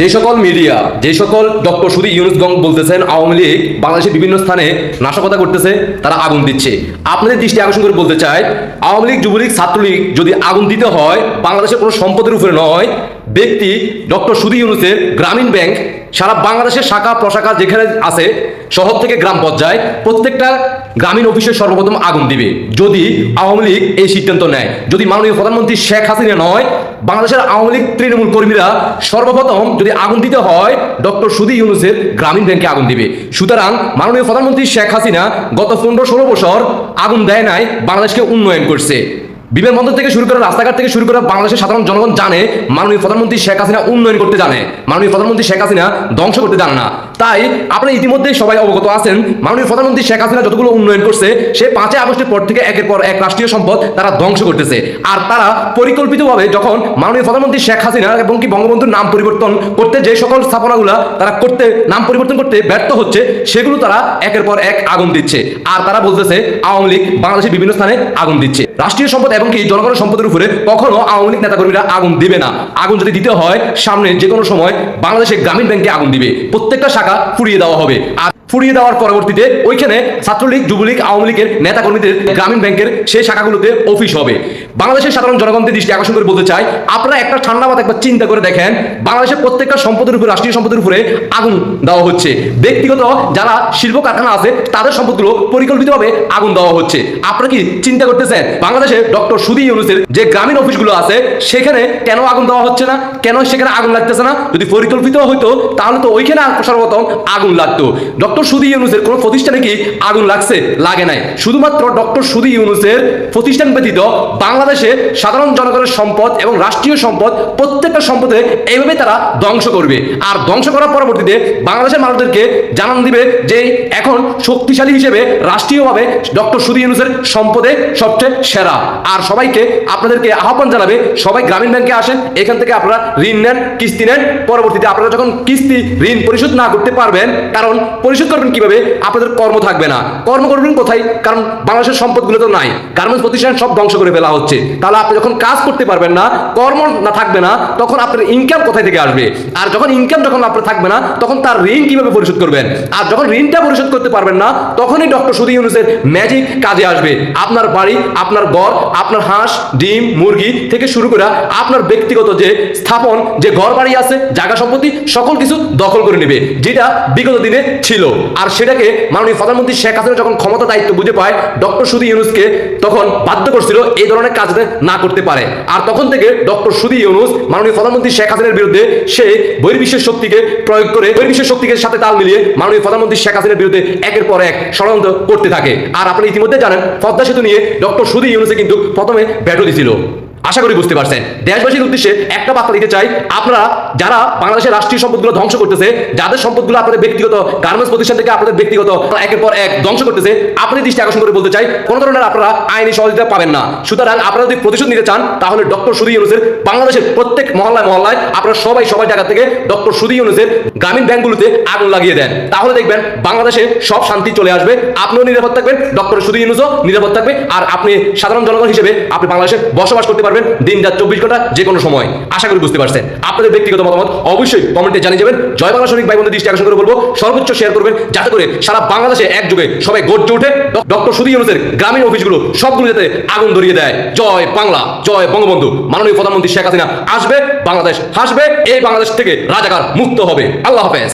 যে সকল মিডিয়া, যে সকল ডক্টর সুদী ইউনুস গং বলতেছেন, আওয়ামী লীগ বাংলাদেশের বিভিন্ন স্থানে নাশকতা করতেছে, তারা আগুন দিচ্ছে। আপনাদের দৃষ্টি আকর্ষণ করে বলতে চাই, আওয়ামী লীগ, যুবলীগ, ছাত্রলীগ যদি আগুন দিতে হয়, বাংলাদেশের কোনো সম্পদের উপরে নয়, ব্যক্তি ডক্টর সুদী ইউনুসের গ্রামীণ ব্যাংক সারা বাংলাদেশের শাখা, প্রশাখা যেখানে আছে, শহর থেকে গ্রাম পর্যায়ে প্রত্যেকটা গ্রামীণ অফিসে সর্বপ্রথম আগুন দিবে। যদি আওয়ামী লীগ এই সিদ্ধান্ত নেয়, যদি মাননীয় প্রধানমন্ত্রী শেখ হাসিনা নয় বাংলাদেশের আওয়ামী লীগ, তৃণমূল কর্মীরা সর্বপ্রথম যদি আগুন দিতে হয়, ডক্টর সুদী ইউনুসের গ্রামীণ ব্যাংকে আগুন দিবে। সুতরাং মাননীয় প্রধানমন্ত্রী শেখ হাসিনা গত পনেরো ষোলো বছর আগুন দেয় নাই, বাংলাদেশকে উন্নয়ন করছে। বিমানবন্দর থেকে শুরু করে রাস্তাঘাট থেকে শুরু করে বাংলাদেশের সাধারণ জনগণ জানে, মাননীয় প্রধানমন্ত্রী শেখ হাসিনা উন্নয়ন করতে জানে। মাননীয় প্রধানমন্ত্রী শেখ হাসিনা ধ্বংস করতে জানে না। তাই আপনারা ইতিমধ্যে সবাই অবগত আছেন, মাননীয় প্রধানমন্ত্রী শেখ হাসিনা যতগুলো উন্নয়ন করছে, সে পাঁচই আগস্টের পর থেকে একের পর এক রাষ্ট্রীয় সম্পদ তারা ধ্বংস করতেছে। আর তারা পরিকল্পিতভাবে যখন মাননীয় প্রধানমন্ত্রী শেখ হাসিনা এবং কি বঙ্গবন্ধুর নাম পরিবর্তন করতে যে সকল স্থাপনাগুলা তারা করতে, নাম পরিবর্তন করতে ব্যর্থ হচ্ছে, সেগুলো তারা একের পর এক আগুন দিচ্ছে। আর তারা বলতেছে, আওয়ামী লীগ বাংলাদেশের বিভিন্ন স্থানে আগুন দিচ্ছে। রাষ্ট্রীয় সম্পদ এই জনগণের সম্পদের উপরে কখনো আওয়ামী লীগ নেতাকর্মীরা আগুন দিবে না। আগুন যদি দিতে হয়, সামনে যে কোনো সময় বাংলাদেশের গ্রামীণ ব্যাংকে আগুন দিবে। প্রত্যেকটা শাখা ফুরিয়ে দেওয়া হবে। আর ফুরিয়ে দেওয়ার পরবর্তীতে ওইখানে ছাত্রলীগ, যুবলীগ, আওয়ামী লীগের নেতাকর্মীদের গ্রামীণ ব্যাংকের সেই শাখাগুলোতে অফিস হবে। বাংলাদেশের সাধারণ জনগণদের দৃষ্টি আকর্ষণ করে বলতে চাই, আপনারা একটা ঠান্ডা মাথা একবার চিন্তা করে দেখেন, বাংলাদেশের প্রত্যেকটা সম্পদের উপরে, রাষ্ট্রীয় সম্পদের উপরে আগুন দেওয়া হচ্ছে। ব্যক্তিগত যারা শিল্প কারখানা আছে, তাদের সম্পদগুলো পরিকল্পিতভাবে আগুন দেওয়া হচ্ছে। আপনারা কি চিন্তা করতেছেন? বাংলাদেশে ডক্টর সুদী ইউনুসের যে গ্রামীণ অফিসগুলো আছে, সেখানে কেন আগুন দেওয়া হচ্ছে না? কেন সেখানে আগুন লাগতেছে না? যদি পরিকল্পিত হইতো, তাহলে তো ওইখানে সর্বপ্রথম আগুন লাগতো। ডক্টর সুদী ইউনুসের কোনো প্রতিষ্ঠানে কি আগুন লাগছে? লাগে নাই। শুধুমাত্র ডক্টর সুদী ইউনুসের প্রতিষ্ঠান ব্যতীত বাংলাদেশে সাধারণ জনগণের সম্পদ এবং রাষ্ট্রীয় সম্পদ, প্রত্যেকটা সম্পদে এইভাবে তারা ধ্বংস করবে। আর ধ্বংস করার পরবর্তীতে বাংলাদেশের মানুষদেরকে জানান দিবে যে এখন শক্তিশালী হিসেবে, রাষ্ট্রীয়ভাবে ডক্টর সুদী ইউনুসের সম্পদে সবচেয়ে সেরা। আর সবাইকে আপনাদেরকে আহ্বান জানাবে, সবাই গ্রামীণ ব্যাংকে আসেন, এখান থেকে আপনারা ঋণ নেন, কিস্তি নেন। পরবর্তীতে আপনারা যখন কিস্তি, ঋণ পরিশোধ না করতে পারবেন, কারণ পরিশোধ করবেন কীভাবে? আপনাদের কর্ম থাকবে না। কর্ম করবেন কোথায়? কারণ বাংলাদেশের সম্পদগুলো তো নাই। গার্মেন্টস প্রতিষ্ঠান সব ধ্বংস করে ফেলা হচ্ছে। তাহলে আপনি যখন কাজ করতে পারবেন না, কর্ম না থাকবে না, তখন আপনার ইনকাম কোথায় থেকে আসবে? আর যখন ইনকাম যখন আপনার থাকবে না, তখন তার ঋণ কীভাবে পরিশোধ করবেন? আর যখন ঋণটা পরিশোধ করতে পারবেন না, তখনই ডক্টর সুদী ইউনুসের ম্যাজিক কাজে আসবে। আপনার বাড়ি, আপনার ঘর আপনার হাঁস, ডিম, মুরগি থেকে শুরু করে আপনার ব্যক্তিগত যে স্থাপন, যে ঘর বাড়ি আছে, জায়গা সম্পত্তি, সকল কিছু দখল করে নেবে, যেটা বিগত দিনে ছিল। আর সেটাকে মাননীয় প্রধানমন্ত্রী শেখ হাসিনা যখন ক্ষমতা দায়িত্ব বুঝে পায়, ডক্টর সুদী ইউনুসকে তখন বাধ্য করছিল এই ধরনের কাজ না করতে পারে। আর তখন থেকে ডক্টর সুদী ইউনুস মাননীয় প্রধানমন্ত্রী শেখ হাসিনার বিরুদ্ধে সে বহির্বিশ্বের শক্তিকে প্রয়োগ করে, বহির্বিশ্বের শক্তিকে সাথে তাল মিলিয়ে মাননীয় প্রধানমন্ত্রী শেখ হাসিনার বিরুদ্ধে একের পর এক ষড়যন্ত্র করতে থাকে। আর আপনি ইতিমধ্যে জানেন, পদ্মা সেতু নিয়ে ডক্টর সুদী ইউনুসে কিন্তু প্রথমে ব্যাটো দিছিল। আশা করি বুঝতে পারছেন। দেশবাসীর উদ্দেশ্যে একটা বার্তা দিতে চাই, আপনারা যারা বাংলাদেশের রাষ্ট্রীয় সম্পদগুলো ধ্বংস করতেছে, যাদের সম্পদগুলো আপনাদের ব্যক্তিগত গার্মেন্টস প্রতিষ্ঠান থেকে আপনাদের ব্যক্তিগত একের পর এক ধ্বংস করতেছে, আপনাদের দৃষ্টি আকর্ষণ করে বলতে চাই, কোন ধরনের আপনারা আইনি সহযোগিতা পাবেন না। সুতরাং আপনারা যদি প্রতিশোধ নিতে চান, তাহলে ডক্টর সুদী ইউনুসের বাংলাদেশের প্রত্যেক মহল্লায় মহল্লায় আপনারা সবাই সবাই জায়গা থেকে ডক্টর সুদী ইউনুসের গ্রামীণ ব্যাংকগুলোতে আগুন লাগিয়ে দেন। তাহলে দেখবেন বাংলাদেশে সব শান্তি চলে আসবে। আপনিও নিরাপদ থাকবেন, ডক্টর সুদী ইউনুসও নিরাপদ থাকবে। আর আপনি সাধারণ জনগণ হিসেবে আপনি বাংলাদেশে বসবাস করতে পারবেন দিন রাত চব্বিশ ঘণ্টা যে কোনো সময়। আশা করি বুঝতে পারছেন। আপনাদের ব্যক্তিগত মতামত অবশ্যই কমেন্টে জানিয়ে যাবেন। জয় বাংলা সৈনিক ভাই বোনদের দৃষ্টি আকর্ষণ করে বলব, সর্বোচ্চ শেয়ার করবেন যাতে করে সারা বাংলাদেশে একযোগে সবাই গর্জে উঠে ডক্টর সুদী ইউনুসের গ্রামীণ অফিসগুলো সবগুলো যাতে আগুন ধরিয়ে দেয়। জয় বাংলা, জয় বঙ্গবন্ধু। মাননীয় প্রধানমন্ত্রী শেখ হাসিনা আসবে, বাংলাদেশ হাসবে, এই বাংলাদেশ থেকে রাজাকার মুক্ত হবে। আল্লাহ হাফেজ